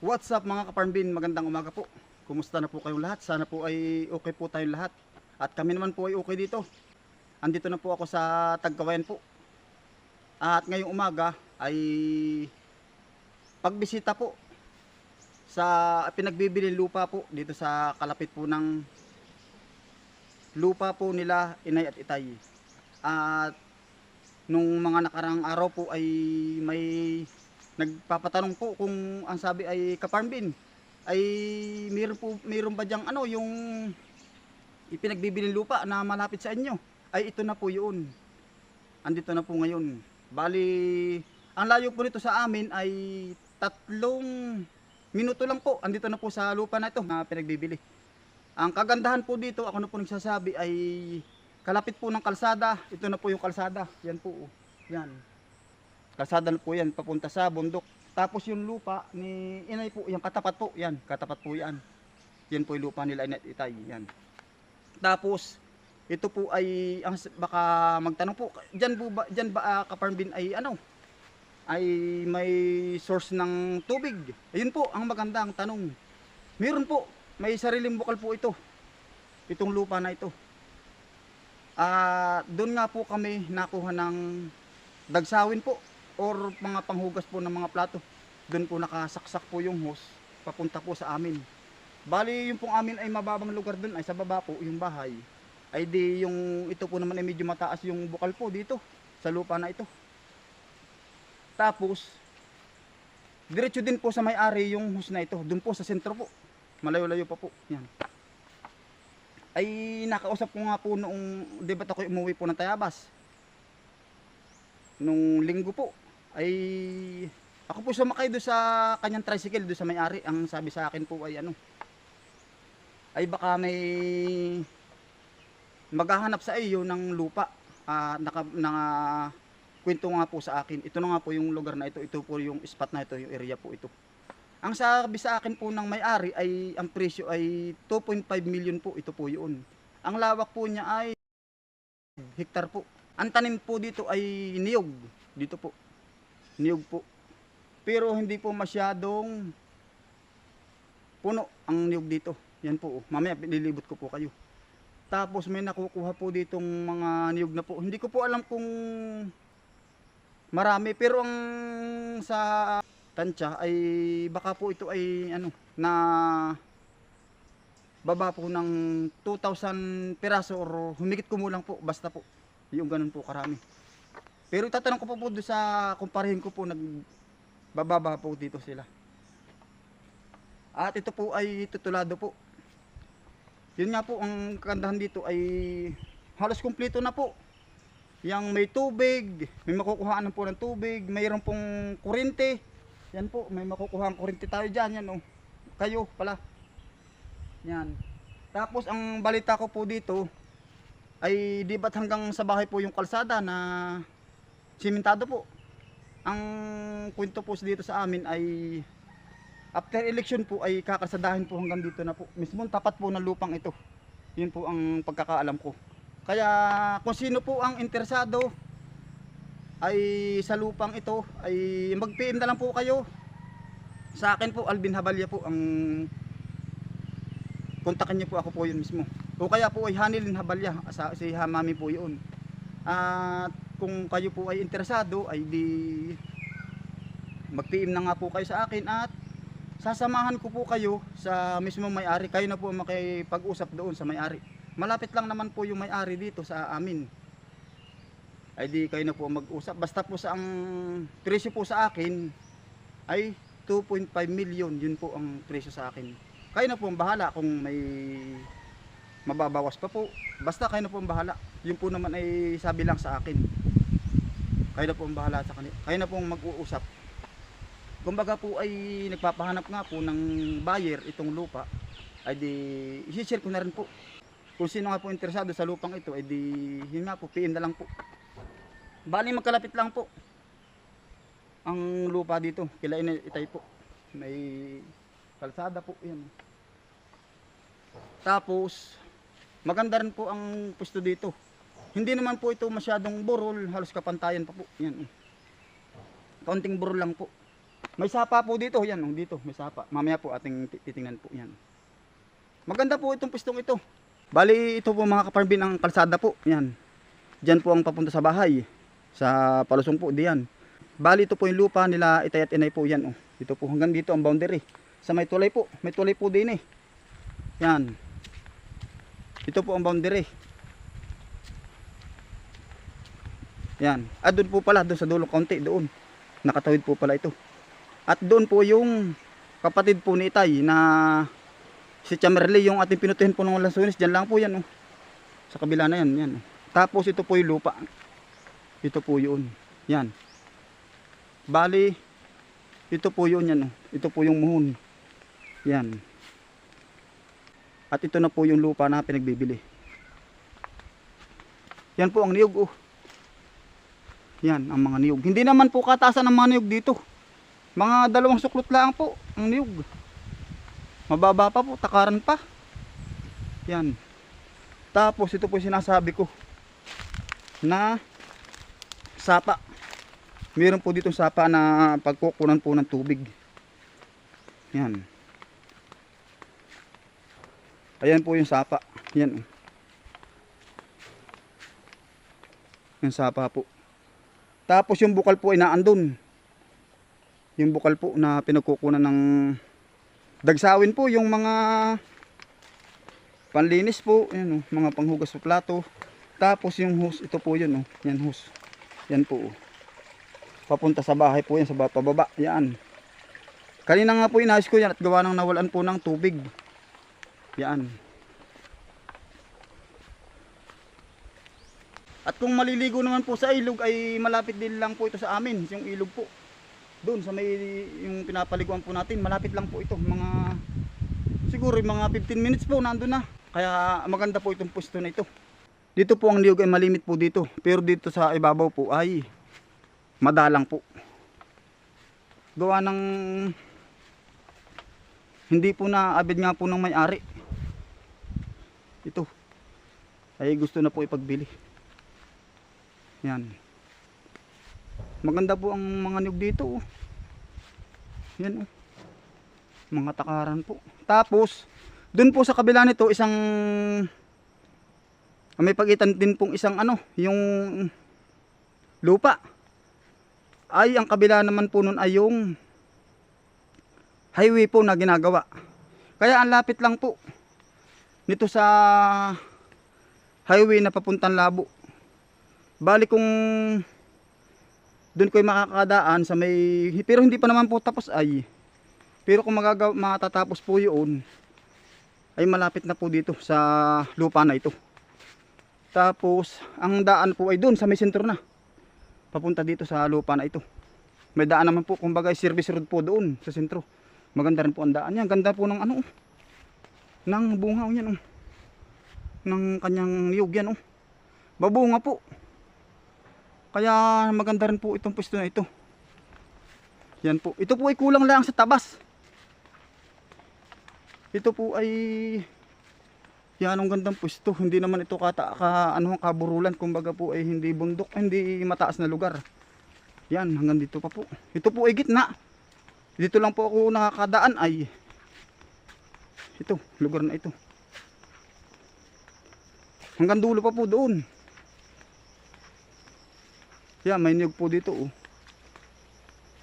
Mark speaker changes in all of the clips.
Speaker 1: What's up mga kaparmbin? Magandang umaga po. Kumusta na po kayong lahat? Sana po ay okay po tayong lahat. At kami naman po ay okay dito. Andito na po ako sa Tagkawayan po. At ngayong umaga ay pagbisita po sa pinagbibili lupa po dito sa kalapit po ng lupa po nila Inay at Itay. At nung mga nakarang araw po ay may nagpapatanong po kung ang sabi ay kaparmbin ay mayroon po mayroon ba diyang ano yung ipinagbibiling lupa na malapit sa inyo? Ay ito na po yun. Andito na po ngayon. Bali ang layo po nito sa amin ay tatlong minuto lang po. Andito na po sa lupa na ito na pinagbibili. Ang kagandahan po dito ako na po nagsasabi ay kalapit po ng kalsada ito na po yung kalsada yan po oh. yan Kalsada po yan, papunta sa bundok. Tapos yung lupa ni inay po, yung katapat po, yan, katapat po yan. Yan po yung lupa nila inay itay, yan. Tapos, ito po ay, ang, baka magtanong po, dyan, po ba, dyan ba uh, kaparmbin ay ano? Ay may source ng tubig. Ayun po, ang magandang tanong. Meron po, may sariling bukal po ito. Itong lupa na ito. Ah, doon nga po kami nakuha ng dagsawin po or mga panghugas po ng mga plato. Doon po nakasaksak po yung hose papunta po sa amin. Bali yung pong amin ay mababang lugar doon ay sa baba po yung bahay. Ay di yung ito po naman ay medyo mataas yung bukal po dito sa lupa na ito. Tapos diretso din po sa may-ari yung hose na ito. Doon po sa sentro po. Malayo-layo pa po. Yan. Ay nakausap ko nga po noong di ba't ako umuwi po ng Tayabas. Nung linggo po ay ako po sumakay do sa kanyang tricycle do sa may-ari. Ang sabi sa akin po ay ano ay baka may maghahanap sa iyo ng lupa. Ah, naka, naka kwento nga po sa akin. Ito na nga po yung lugar na ito. Ito po yung spot na ito, yung area po ito. Ang sabi sa akin po ng may-ari ay ang presyo ay 2.5 million po. Ito po yun. Ang lawak po niya ay hektar po. Ang tanim po dito ay niyog. Dito po. Niyog po. Pero hindi po masyadong puno ang niyog dito. Yan po. oh. Mamaya nilibot ko po kayo. Tapos may nakukuha po ditong mga niyog na po. Hindi ko po alam kung marami. Pero ang sa tansya ay baka po ito ay ano na baba po ng 2,000 piraso or humigit kumulang po basta po yung ganun po karami. Pero tatanong ko po po doon sa kumparahin ko po nag bababa po dito sila. At ito po ay tutulado po. Yun nga po ang kagandahan dito ay halos kumpleto na po. Yung may tubig may makukuhaan po ng tubig mayroon pong kurente yan po, may makukuha ang kuryente tayo dyan. Yan oh. Kayo pala. Yan. Tapos ang balita ko po dito ay di ba't hanggang sa bahay po yung kalsada na simentado po. Ang kwento po dito sa amin ay after election po ay kakasadahin po hanggang dito na po. Mismo tapat po ng lupang ito. Yun po ang pagkakaalam ko. Kaya kung sino po ang interesado ay sa lupang ito ay mag-PM na lang po kayo. Sa akin po Alvin Habalya po ang kontakin niyo po ako po yun mismo. O kaya po ay Hanilin Habalya, sa, si Hamami po yun. At kung kayo po ay interesado ay di mag-PM na nga po kayo sa akin at sasamahan ko po kayo sa mismo may-ari. Kayo na po makipag-usap doon sa may-ari. Malapit lang naman po yung may-ari dito sa amin ay di kayo na po mag-usap. Basta po sa ang presyo po sa akin ay 2.5 million. Yun po ang presyo sa akin. Kayo na po ang bahala kung may mababawas pa po. Basta kayo na po ang bahala. Yun po naman ay sabi lang sa akin. Kayo na po ang bahala sa kanila. Kayo na po ang mag-uusap. Kumbaga po ay nagpapahanap nga po ng buyer itong lupa. Ay di, isi-share ko na rin po. Kung sino nga po interesado sa lupang ito, ay di, yun nga po, PM na lang po. Bali magkalapit lang po. Ang lupa dito, kila itay po. May kalsada po 'yan. Tapos maganda rin po ang pwesto dito. Hindi naman po ito masyadong burol, halos kapantayan pa po. Yan. Kaunting buro lang po. May sapa po dito, yan, oh, dito, may sapa. Mamaya po ating ti- titingnan po yan. Maganda po itong pistong ito. Bali, ito po mga kaparmbin ang kalsada po. Yan. Diyan po ang papunta sa bahay. Sa palusong po, diyan. Bali, ito po yung lupa nila itay at inay po yan. Oh. Dito po hanggang dito ang boundary. Sa may tulay po. May tulay po din eh. Yan. Ito po ang boundary. Yan. Ah, doon po pala, doon sa dulo kaunti, doon. Nakatawid po pala ito. At doon po yung kapatid po ni Itay na si Chamerly, yung ating pinutuhin po ng lansunis. Diyan lang po yan, oh. Sa kabila na yan, yan. Tapos ito po yung lupa. Ito po yun. Yan. Bali, ito po yun yan, oh. Ito po yung muhon. Yan. At ito na po yung lupa na pinagbibili. Yan po ang niyog, oh. Yan, ang mga niyog. Hindi naman po kataasan ng mga niyog dito. Mga dalawang suklot lang po ang niyog. Mababa pa po, takaran pa. Yan. Tapos ito po sinasabi ko na sapa. Meron po dito sapa na pagkukunan po ng tubig. Yan. Ayan po yung sapa. Yan. Yung sapa po. Tapos yung bukal po ay naandun. Yung bukal po na pinagkukunan ng dagsawin po yung mga panlinis po, yan oh, mga panghugas sa plato. Tapos yung hose, ito po yun oh, yan hose. Yan po. Papunta sa bahay po yan, sa ba- pababa. Yan. Kanina nga po inayos ko yan at gawa ng nawalan po ng tubig. Yan. At kung maliligo naman po sa ilog ay malapit din lang po ito sa amin, yung ilog po. Doon sa may yung pinapaliguan po natin, malapit lang po ito, mga siguro mga 15 minutes po nandoon na. Kaya maganda po itong pwesto na ito. Dito po ang niyog ay malimit po dito, pero dito sa ibabaw po ay madalang po. Gawa ng hindi po na abid nga po ng may-ari. Ito. Ay gusto na po ipagbili. Yan. Maganda po ang mga niyog dito. Oh. Yan oh. Mga takaran po. Tapos, dun po sa kabila nito, isang may pagitan din pong isang ano, yung lupa. Ay, ang kabila naman po nun ay yung highway po na ginagawa. Kaya ang lapit lang po nito sa highway na papuntang Labo. Bali kung doon ko'y makakadaan sa may pero hindi pa naman po tapos ay pero kung magagaw, matatapos po yun ay malapit na po dito sa lupa na ito tapos ang daan po ay doon sa may sentro na papunta dito sa lupa na ito may daan naman po kumbaga service road po doon sa sentro maganda rin po ang daan yan ganda po ng ano oh, ng bunga oh, yan oh. ng kanyang niyog yan oh. babunga po kaya maganda rin po itong pwesto na ito. Yan po. Ito po ay kulang lang sa tabas. Ito po ay yan ang gandang pwesto. Hindi naman ito kata ka ano kaburulan kumbaga po ay hindi bundok, hindi mataas na lugar. Yan hanggang dito pa po. Ito po ay gitna. Dito lang po ako nakakadaan ay ito, lugar na ito. Hanggang dulo pa po doon. Yan, may niyog po dito oh.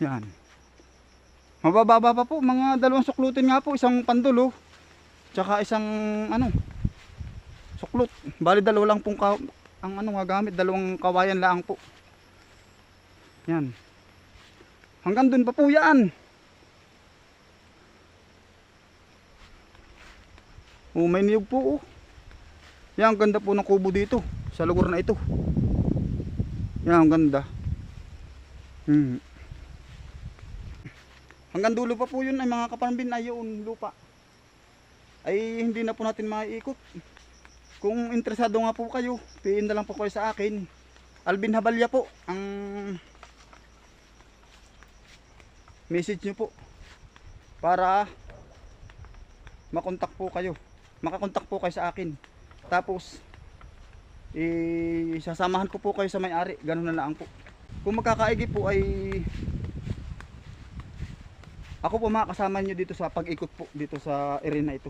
Speaker 1: Yan. Mabababa pa po, mga dalawang suklutin nga po, isang pandul oh. Tsaka isang ano, suklot. Bali dalawa lang pong ang ano nga gamit, dalawang kawayan lang po. Yan. Hanggang dun pa po yan. Oh, may niyog po oh. Yan, ang ganda po ng kubo dito sa lugar na ito. Yan, ang ganda. Hmm. Hanggang dulo pa po yun ay mga kaparambin na yun lupa. Ay hindi na po natin maiikot. Kung interesado nga po kayo, piin na lang po kayo sa akin. Alvin Habalya po ang message nyo po para makontak po kayo. Makakontak po kayo sa akin. Tapos isasamahan ko po kayo sa may-ari. Ganun na lang po. Kung magkakaigi po ay Ako po makakasama nyo dito sa pag-ikot po dito sa area na ito.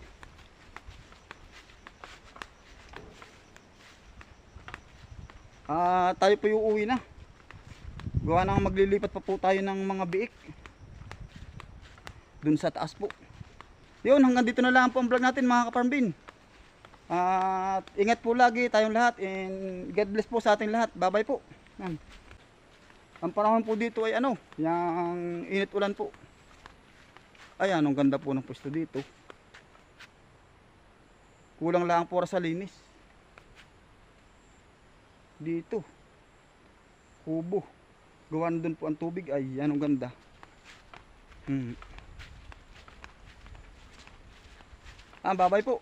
Speaker 1: Ah, tayo po yung uwi na. Gawa nang maglilipat pa po tayo ng mga biik. Dun sa taas po. Yun, hanggang dito na lang po ang vlog natin mga kaparmbin. At ingat po lagi tayong lahat and God bless po sa ating lahat. Bye-bye po. Yan. Ang panahon po dito ay ano, yung init ulan po. Ayan, ang ganda po ng pwesto dito. Kulang lang po sa linis. Dito. Kubo. Gawan doon po ang tubig. Ay, yan ang ganda. Hmm. Ah, bye-bye po.